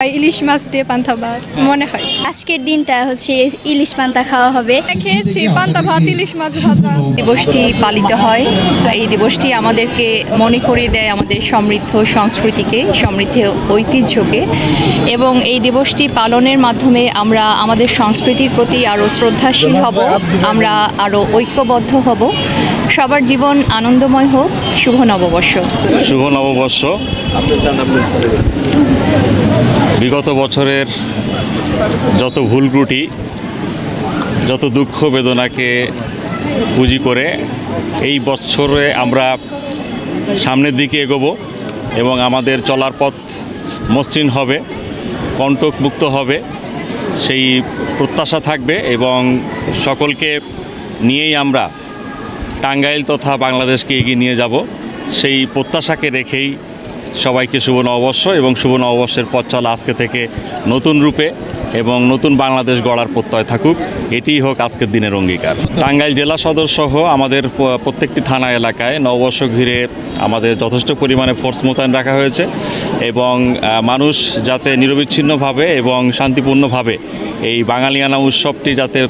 ইলিশ মাছ দিয়ে পান্তা ভাত মনে হয়। আজকের দিনটা হচ্ছে ইলিশ পান্তা খাওয়া হবে। খেয়েছি পান্তা ভাত ইলিশ মাছ ভাজা। দিবসটি পালিত হয়। এই দিবসটি আমাদেরকে মনে করিয়ে দেয় আমাদের সমৃদ্ধ সংস্কৃতিকে সমৃদ্ধ ঐতিহ্যকে। এবং এই দিবসটি পালনের মাধ্যমে আমরা আমাদের সংস্কৃতির প্রতি আরও শ্রদ্ধাশীল হব আমরা আরও ঐক্যবদ্ধ হব। সবার জীবন আনন্দময় হোক, শুভ নববর্ষ। শুভ নববর্ষ। বিগত বছরের যত ভুল ত্রুটি যত দুঃখ বেদনাকে পুঁজি করে এই বছরে আমরা সামনের দিকে এগোবো এবং আমাদের চলার পথ মসৃণ হবে কণ্টক মুক্ত হবে, সেই প্রত্যাশা থাকবে এবং সকলকে নিয়েই আমরা টাঙ্গাইল তথা বাংলাদেশকে এগিয়ে নিয়ে যাব। সেই প্রত্যাশাকে রেখেই সবাইকে শুভ নববর্ষ এবং শুভ নববর্ষের পথ চলা আজকে থেকে নতুন রূপে এবং নতুন বাংলাদেশ গড়ার প্রত্যয় থাকুক। এটিই হোক আজকের দিনের অঙ্গীকার। টাঙ্গাইল জেলা সদর সহ আমাদের প্রত্যেকটি থানা এলাকায় নববর্ষ ঘিরে আমাদের যথেষ্ট পরিমাণে ফোর্স মোতায়েন রাখা হয়েছে। এবং মানুষ যাতে নিরবিচ্ছিন্নভাবে এবং শান্তিপূর্ণভাবে এই বাঙালিয়ানা উৎসবটি যাতে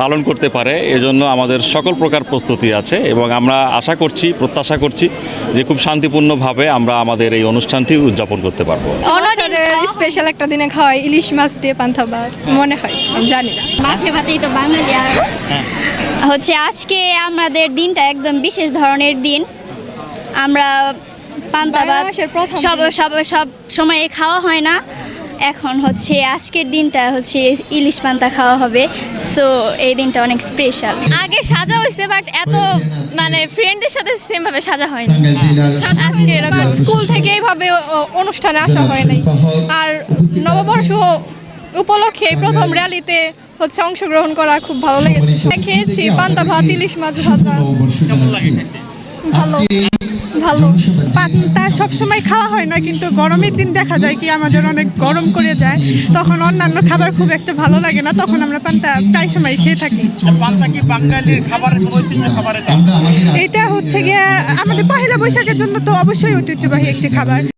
পালন করতে পারে এজন্য আমাদের সকল প্রকার প্রস্তুতি আছে এবং আমরা আশা করছি প্রত্যাশা করছি যে খুব শান্তিপূর্ণভাবে আমরা আমাদের এই অনুষ্ঠানটি উদযাপন করতে পারব। স্পেশাল একটা দিনে খাওয়াই ইলিশ মাছ দিয়ে পান্থা ভাত মনে হয় জানি না। মাছে ভাতেই তো বাঙালি হচ্ছে আজকে আমাদের দিনটা একদম বিশেষ ধরনের দিন। আমরা পান্তা ভাত সব। সব সব সময়ে খাওয়া হয় না। এখন হচ্ছে আজকের দিনটা হচ্ছে ইলিশ পান্তা খাওয়া হবে। সো এই দিনটা অনেক স্পেশাল আগে সাজা হয়েছে বাট এত মানে ফ্রেন্ডদের সাথে সেম ভাবে সাজা হয়নি আজকে এরকম। স্কুল থেকে এইভাবে অনুষ্ঠানে আসা হয় নাই। আর নববর্ষ উপলক্ষে প্রথম র্যালিতে হচ্ছে অংশগ্রহণ করা খুব ভালো লেগেছে। খেয়েছি পান্তা ভাত ইলিশ মাছ ভাজা। ভালো। ভালো। পান্তা সবসময় খাওয়া হয় না কিন্তু গরমের দিন দেখা যায় কি আমাদের অনেক গরম করে যায় তখন অন্যান্য খাবার খুব একটা ভালো লাগে না তখন আমরা পান্তা প্রায় সময় খেয়ে থাকি। পান্তা কি বাঙালির খাবারের ঐতিহ্য খাবার এটা এটা হচ্ছে গিয়ে আমাদের পহেলা বৈশাখের জন্য তো অবশ্যই ঐতিহ্যবাহী একটি খাবার।